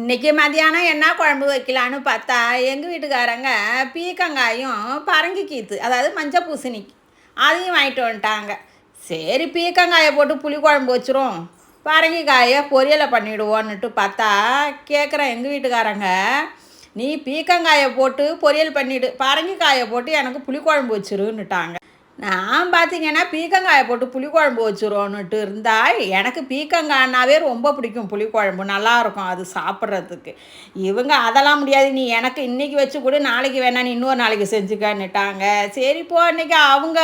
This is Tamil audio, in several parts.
இன்னைக்கு மதியானம் என்ன குழம்பு வைக்கலான்னு பார்த்தா எங்கள் வீட்டுக்காரங்க பீக்கங்காயும் பரங்கி கீத்து அதாவது மஞ்சள் பூசணி அதையும் வாங்கிட்டு வந்துட்டாங்க. சரி பீக்கங்காயை போட்டு புளி குழம்பு வச்சிரும் பரங்கிக்காயை பொரியலை பண்ணிவிடுவோன்னுட்டு பார்த்தா கேட்குறேன் எங்கள் வீட்டுக்காரங்க நீ பீக்கங்காயை போட்டு பொரியல் பண்ணிவிடு பரங்கிக்காயை போட்டு எனக்கு புளிக்குழம்பு வச்சிருன்னுட்டாங்க. நான் பார்த்தீங்கன்னா பீக்கங்காயை போட்டு புளிக்குழம்பு வச்சுருவோன்னுட்டு இருந்தால் எனக்கு பீக்கங்காய்னாவே ரொம்ப பிடிக்கும் புளிக்குழம்பு. நல்லாயிருக்கும் அது சாப்பிட்றதுக்கு. இவங்க அதெல்லாம் முடியாது. நீ எனக்கு இன்றைக்கி வச்சு கொடு நாளைக்கு வேணா நீ இன்னொரு நாளைக்கு செஞ்சுக்கன்னுட்டாங்க. சரி போ இன்றைக்கி அவங்க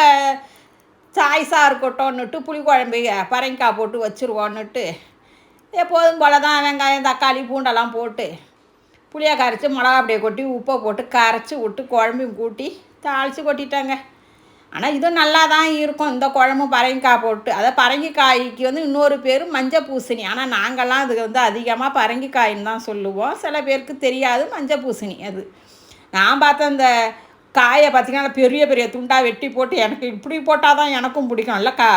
சாய்ஸாக இருக்கட்டும்னுட்டு புளிக்குழம்பு பரங்கிக்காய் போட்டு வச்சுருவோன்னுட்டு எப்போதும் போல தான் வெங்காயம் தக்காளி பூண்டெல்லாம் போட்டு புளியை கரைச்சி மிளகா அப்படியே கொட்டி உப்பை போட்டு கரைச்சி விட்டு குழம்பையும் கூட்டி தாளித்து கொட்டிட்டாங்க. ஆனால் இதுவும் நல்லா தான் இருக்கும். இந்த குழம்பு பரங்கிக்காய் போட்டு. அதை பரங்கிக்காய்க்கு வந்து இன்னொரு பேர் மஞ்சள் பூசணி ஆனால் நாங்கள்லாம் அதுக்கு வந்து அதிகமாக பரங்கிக்காயின்னு தான் சொல்லுவோம். சில பேருக்கு தெரியாது மஞ்சள் பூசணி அது. நான் பார்த்த அந்த காயை பார்த்திங்கன்னா பெரிய பெரிய துண்டாக வெட்டி போட்டு எனக்கு இப்படி போட்டால் தான் எனக்கும் பிடிக்கும். நல்லா கா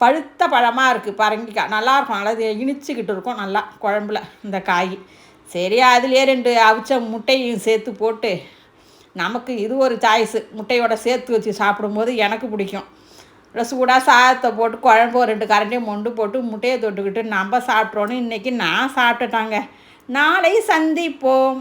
பழுத்த பழமாக இருக்குது பரங்கிக்காய். நல்லாயிருக்கும் நல்லா இது இனிச்சிக்கிட்டு இருக்கும் நல்லா குழம்புல இந்த காய். சரி அதுலேயே ரெண்டு அவிச்ச முட்டையும் சேர்த்து போட்டு நமக்கு இது ஒரு சாய்ஸு முட்டையோட சேர்த்து வச்சு சாப்பிடும்போது எனக்கு பிடிக்கும். சூடாக சாதத்தை போட்டு குழம்பு ரெண்டு கரண்டியும் மொண்டு போட்டு முட்டையை தொட்டுக்கிட்டு நம்ம சாப்பிட்றோன்னு இன்றைக்கி நான் சாப்பிட்டுட்டாங்க. நாளை சந்திப்போம்.